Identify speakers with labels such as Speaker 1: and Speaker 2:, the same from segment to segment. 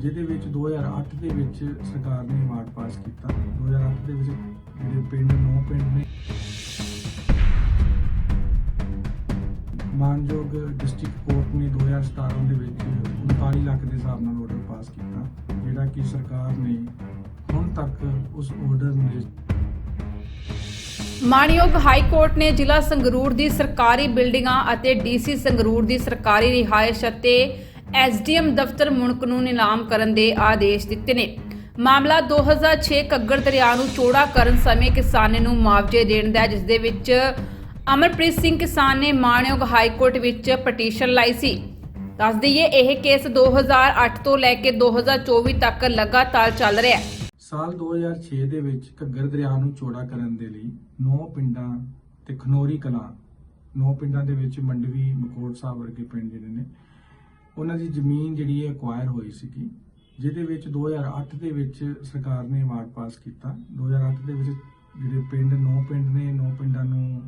Speaker 1: ਜਿਹਦੇ ਵਿੱਚ 2008 ਦੇ ਵਿੱਚ ਸਰਕਾਰ ਨੇ ਅਵਾਰਡ ਪਾਸ ਕੀਤਾ। 2008 ਦੇ ਵਿੱਚ ਜਿਹੜੇ ਪਿੰਡ, ਨੌ ਪਿੰਡ ਨੇ। ਮਾਨਯੋਗ ਡਿਸਟ੍ਰਿਕਟ ਕੋਰਟ ਨੇ 2017 ਦੇ ਵਿੱਚ 39 ਲੱਖ ਦੇ ਹਿਸਾਬ ਨਾਲ ਆਰਡਰ ਪਾਸ ਕੀਤਾ, ਜਿਹੜਾ ਕਿ ਸਰਕਾਰ ਨੇ ਹੁਣ ਤੱਕ ਉਸ ਆਰਡਰ ਨੂੰ
Speaker 2: ਮਾਣਯੋਗ ਹਾਈ ਕੋਰਟ ਨੇ ਜ਼ਿਲ੍ਹਾ ਸੰਗਰੂਰ ਦੀ ਸਰਕਾਰੀ ਬਿਲਡਿੰਗਾਂ ਅਤੇ ਡੀਸੀ ਸੰਗਰੂਰ ਦੀ ਸਰਕਾਰੀ ਰਿਹਾਇਸ਼ ਅਤੇ ਐਸਡੀਐਮ ਦਫ਼ਤਰ ਮੁਣਕ ਨੂੰ ਨਿਲਾਮ ਕਰਨ ਦੇ ਆਦੇਸ਼ ਦਿੱਤੇ ਨੇ। ਮਾਮਲਾ 2006 ਘੱਗਰ ਦਰਿਆ ਨੂੰ ਚੌੜਾ ਕਰਨ ਸਮੇਂ ਕਿਸਾਨ ਨੂੰ ਮੁਆਵਜ਼ੇ ਦੇਣ ਦਾ ਜਿਸ ਦੇ ਵਿੱਚ ਅਮਰਪ੍ਰੀਤ ਸਿੰਘ ਕਿਸਾਨ ਨੇ ਮਾਣਯੋਗ ਹਾਈ ਕੋਰਟ ਵਿੱਚ ਪਟੀਸ਼ਨ ਲਾਈ ਸੀ। ਦੱਸ ਦਈਏ, ਇਹ ਕੇਸ 2008 ਤੋਂ ਲੈ ਕੇ 2024 ਤੱਕ ਲਗਾਤਾਰ ਚੱਲ ਰਿਹਾ ਹੈ।
Speaker 1: ਸਾਲ 2006 ਦੇ ਵਿੱਚ ਘੱਗਰ ਦਰਿਆ ਨੂੰ ਚੌੜਾ ਕਰਨ ਦੇ ਲਈ ਨੌ ਪਿੰਡਾਂ ਤੇ ਖਨੋਰੀ ਕਲਾਂ, ਨੌ ਪਿੰਡਾਂ ਦੇ ਵਿੱਚ ਮੰਡਵੀ ਮਕੋੜ ਸਾਹਿਬ ਵਰਗੇ ਪਿੰਡ ਜਿਹੜੇ ਨੇ ਉਹਨਾਂ ਦੀ ਜ਼ਮੀਨ ਜਿਹੜੀ ਹੈ ਐਕਵਾਇਰ ਹੋਈ ਸੀਗੀ, ਜਿਹਦੇ ਵਿੱਚ 2008 ਦੇ ਵਿੱਚ ਸਰਕਾਰ ਨੇ ਵਾਰਡ ਪਾਸ ਕੀਤਾ। 2008 ਦੇ ਵਿੱਚ ਜਿਹੜੇ ਪਿੰਡ, ਨੌ ਪਿੰਡ ਨੇ, ਨੌ ਪਿੰਡਾਂ ਨੂੰ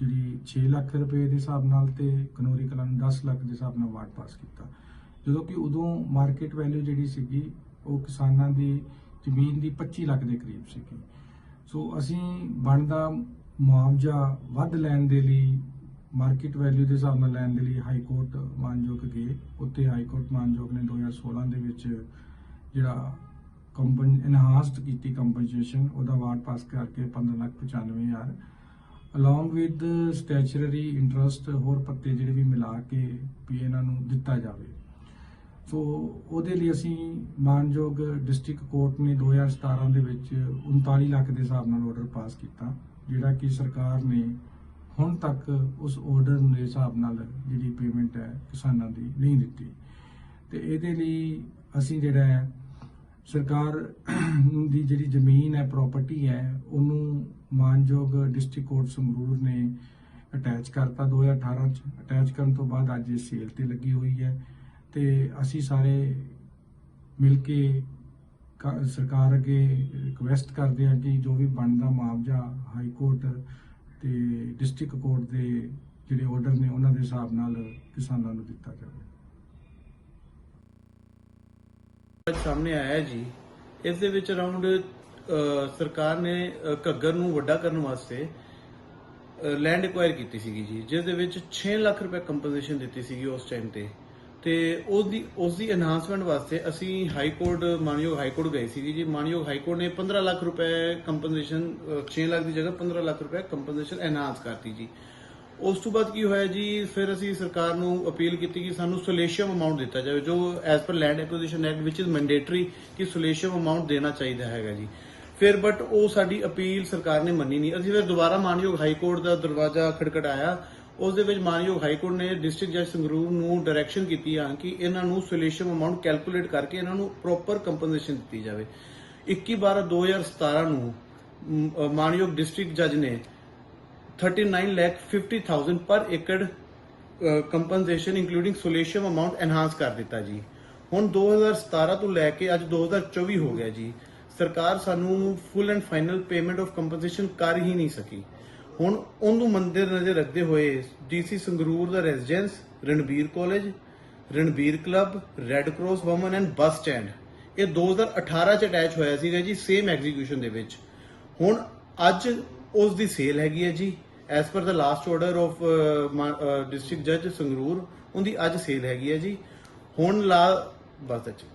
Speaker 1: ਜਿਹੜੀ 6 ਲੱਖ ਰੁਪਏ ਦੇ ਹਿਸਾਬ ਨਾਲ ਤੇ ਕਨੋਰੀ ਕਲਾਂ ਨੂੰ 10 ਲੱਖ ਦੇ ਹਿਸਾਬ ਨਾਲ ਵਾਰਡ ਪਾਸ ਕੀਤਾ। ਜਦੋਂ ਕਿ ਉਦੋਂ ਮਾਰਕੀਟ ਵੈਲਿਊ ਜਿਹੜੀ ਸੀਗੀ, ਉਹ ਕਿਸਾਨਾਂ ਦੀ ਜ਼ਮੀਨ ਦੀ 25 ਲੱਖ ਦੇ ਕਰੀਬ ਸੀਗੀ। ਸੋ ਅਸੀਂ ਬਣਦਾ ਮੁਆਵਜ਼ਾ ਵੱਧ ਲੈਣ ਦੇ ਲਈ ਮਾਰਕੀਟ ਵੈਲਿਊ ਦੇ ਹਿਸਾਬ ਨਾਲ ਲੈਣ ਦੇ ਲਈ ਹਾਈ ਕੋਰਟ ਮਾਨਯੋਗ ਗਏ ਉੱਤੇ ਹਾਈ ਕੋਰਟ ਮਾਨਯੋਗ ਨੇ 2016 ਦੇ ਵਿੱਚ ਜਿਹੜਾ ਕੰਪਨ ਇਨਹਾਂਸਡ ਕੀਤੀ ਕੰਪਨਸੇਸ਼ਨ ਉਹਦਾ ਵਾਰਡ ਪਾਸ ਕਰਕੇ 15 ਲੱਖ 95 ਹਜ਼ਾਰ। ਅਲੋਂਗ ਵਿਦ ਸਟੈਚੂਰਰੀ ਇੰਟਰਸਟ ਹੋਰ ਪੱਤੇ ਜਿਹੜੇ ਵੀ ਮਿਲਾ ਕੇ ਵੀ ਇਹਨਾਂ ਨੂੰ ਦਿੱਤਾ ਜਾਵੇ। ਸੋ ਉਹਦੇ ਲਈ ਅਸੀਂ ਮਾਨਯੋਗ ਡਿਸਟ੍ਰਿਕਟ ਕੋਰਟ ਨੇ 2017 ਦੇ ਵਿੱਚ 39 ਲੱਖ ਦੇ ਹਿਸਾਬ ਨਾਲ ਆਰਡਰ ਪਾਸ ਕੀਤਾ, ਜਿਹੜਾ ਕਿ ਸਰਕਾਰ ਨੇ ਹੁਣ ਤੱਕ ਉਸ ਆਰਡਰ ਦੇ ਹਿਸਾਬ ਨਾਲ ਜਿਹੜੀ ਪੇਮੈਂਟ ਹੈ ਕਿਸਾਨਾਂ ਦੀ ਨਹੀਂ ਦਿੱਤੀ। ਤੇ ਇਹਦੇ ਲਈ ਅਸੀਂ ਜਿਹੜਾ ਹੈ, ਸਰਕਾਰ ਦੀ ਜਿਹੜੀ ਜ਼ਮੀਨ ਹੈ ਪ੍ਰਾਪਰਟੀ ਹੈ, ਉਹਨੂੰ ਮਾਨਯੋਗ ਡਿਸਟ੍ਰਿਕਟ ਕੋਰਟ ਸੰਗਰੂਰ ਨੇ ਅਟੈਚ ਕਰਤਾ 2018 ਚ। ਅਟੈਚ ਕਰਨ ਤੋਂ ਬਾਅਦ ਅੱਜ ਇਹ ਸੇਲ ਤੇ ਲੱਗੀ ਹੋਈ ਹੈ। ਤੇ ਅਸੀਂ ਸਾਰੇ ਮਿਲ ਕੇ ਸਰਕਾਰ ਅੱਗੇ ਰਿਕੁਐਸਟ ਕਰਦੇ ਹਾਂ ਕਿ ਜੋ ਵੀ ਬਣਦਾ ਮੁਆਵਜ਼ਾ ਹਾਈ ਕੋਰਟ ਤੇ ਡਿਸਟ੍ਰਿਕਟ ਕੋਰਟ ਦੇ ਜਿਹੜੇ ਆਰਡਰ ਨੇ, ਉਹਨਾਂ ਦੇ ਹਿਸਾਬ ਨਾਲ ਕਿਸਾਨਾਂ ਨੂੰ ਦਿੱਤਾ ਜਾਵੇ।
Speaker 3: ਅੱਜ ਸਾਹਮਣੇ ਆਇਆ ਜੀ, ਇਸ ਦੇ ਵਿੱਚ ਅਰਾਊਂਡ ਸਰਕਾਰ ਨੇ ਘੱਗਰ ਨੂੰ ਵੱਡਾ ਕਰਨ ਵਾਸਤੇ ਲੈਂਡ ਐਕਵਾਇਰ ਕੀਤੀ ਸੀਗੀ ਜੀ, ਜਿਸ ਦੇ ਵਿੱਚ 6 ਲੱਖ ਰੁਪਏ ਕੰਪਨਸੇਸ਼ਨ ਦਿੱਤੀ ਸੀਗੀ ਉਸ ਟਾਈਮ ਤੇ। ਤੇ ਉਸ ਉਸ ਦੀ ਐਨਹਾਂਸਮੈਂਟ ਵਾਸਤੇ ਅਸੀਂ ਹਾਈ ਕੋਰਟ ਮਾਨਯੋਗ ਹਾਈ ਕੋਰਟ ਗਏ ਸੀ ਜੀ। ਮਾਨਯੋਗ ਹਾਈ ਕੋਰਟ ਨੇ 15 ਲੱਖ ਰੁਪਏ ਕੰਪਨਸੇਸ਼ਨ 6 ਲੱਖ ਦੀ ਜਗ੍ਹਾ 15 ਲੱਖ ਰੁਪਏ ਕੰਪਨਸੇਸ਼ਨ ਐਨਹਾਂਸ ਕਰਤੀ ਜੀ। ਉਸ ਤੋਂ ਬਾਅਦ ਕੀ ਹੋਇਆ ਜੀ, ਫਿਰ ਅਸੀਂ ਸਰਕਾਰ ਨੂੰ ਅਪੀਲ ਕੀਤੀ ਕਿ ਸਾਨੂੰ ਸੋਲੇਸ਼ੀਅਮ ਅਮਾਉਂਟ ਦਿੱਤਾ ਜਾਵੇ, ਜੋ as per land acquisition act which is mandatory ਕਿ ਸੋਲੇਸ਼ੀਅਮ ਅਮਾਉਂਟ ਦੇਣਾ ਚਾਹੀਦਾ ਹੈਗਾ ਜੀ। ਫਿਰ ਬਟ ਉਹ ਸਾਡੀ ਅਪੀਲ ਸਰਕਾਰ ਨੇ ਮੰਨੀ ਨਹੀਂ। ਅਸੀਂ ਫਿਰ ਦੁਬਾਰਾ ਮਾਨਯੋਗ ਹਾਈ ਕੋਰਟ ਦਾ ਦਰਵਾਜ਼ਾ ਖੜਕੜਾਇਆ। ਉਸ ਦੇ ਵਿੱਚ ਮਾਨਯੋਗ ਹਾਈ ਕੋਰਟ ਨੇ ਡਿਸਟ੍ਰਿਕਟ ਜੱਜ ਸੰਗਰੂਰ ਨੂੰ ਡਾਇਰੈਕਸ਼ਨ ਕੀਤੀ ਆ ਕਿ ਇਹਨਾਂ ਨੂੰ ਸੋਲੇਸ਼ੀਅਮ ਅਮਾਉਂਟ ਕੈਲਕੂਲੇਟ ਕਰਕੇ ਇਹਨਾਂ ਨੂੰ ਪ੍ਰੋਪਰ ਕੰਪਨਸੇਸ਼ਨ ਦਿੱਤੀ ਜਾਵੇ। 21 12 2017 ਨੂੰ ਮਾਨਯੋਗ ਡਿਸਟ੍ਰਿਕਟ ਜੱਜ ਨੇ 39 lakh 50000 ਪਰ ਏਕੜ compensation including solatium amount enhance ਕਰ ਦਿੱਤਾ ਜੀ। ਹੁਣ 2017 ਤੋਂ ਲੈ ਕੇ ਅੱਜ 2024 ਹੋ ਗਿਆ ਜੀ। ਸਰਕਾਰ ਸਾਨੂੰ full and final payment of compensation ਕਰ ਹੀ ਨਹੀਂ ਸਕੀ। ਹੁਣ ਉਹਨੂੰ ਮੰਦਰ ਨਜ਼ਰ ਰੱਖਦੇ ਹੋਏ DC Sangrur the residence, Ranbir college, Ranbir club, red cross woman and bus stand. ਇਹ 2018 ਚ ਅਟੈਚ ਹੋਇਆ ਸੀਗਾ ਜੀ ਸੇਮ ਐਗਜ਼ੀਕਿਊਸ਼ਨ ਦੇ ਵਿੱਚ। ਹੁਣ ਅੱਜ ਉਸ ਦੀ ਸੇਲ ਹੈਗੀ ਹੈ ਜੀ ਐਸ ਪਰ ਦਾ ਲਾਸਟ ਆਰਡਰ ਆਫ ਡਿਸਟ੍ਰਿਕਟ ਜੱਜ ਸੰਗਰੂਰ, ਉਹਦੀ ਅੱਜ ਸੇਲ ਹੈਗੀ ਹੈ ਜੀ। ਹੁਣ ਲਾ, ਬਸ that's.